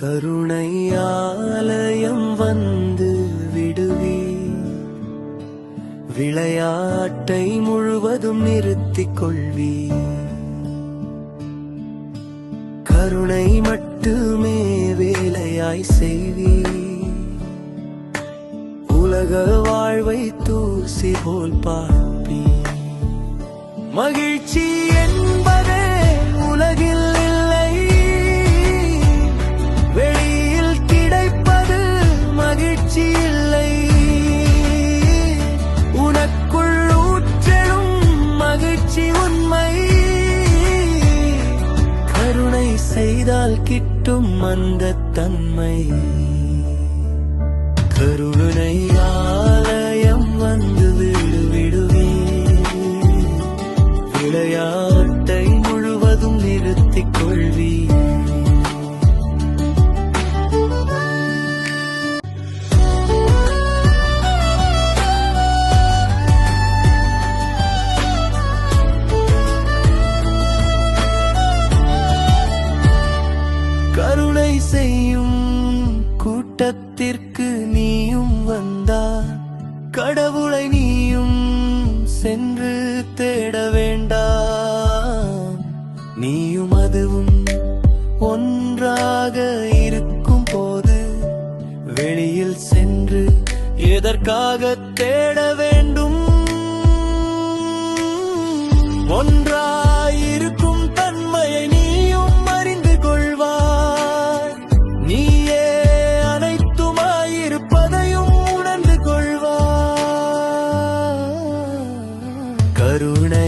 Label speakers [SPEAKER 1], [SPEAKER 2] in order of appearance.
[SPEAKER 1] கருணை ஆலயம் வந்து விடுவி. விளையாட்டை முழுவதும் நிறுத்திக் கொள்வி. கருணை மட்டுமே வேலையாய் செய்வி. உலக வாழ்வை தூசி போல் பார்ப்பி. மகிழ்ச்சி என்ன செய்தால் கிட்டும் அந்த தன்மை. கருணை ஆலயம் வந்து விடுவிடுவே விளையா கருணை செய்யும் கூட்டத்திற்கு நீயும் வந்தார் கடவுளை நீயும் சென்று தேட வேண்டாம். நீயும் அதுவும் ஒன்றாக இருக்கும் போது வெளியில் சென்று எதற்காக தேட வேண்டும்? கருணை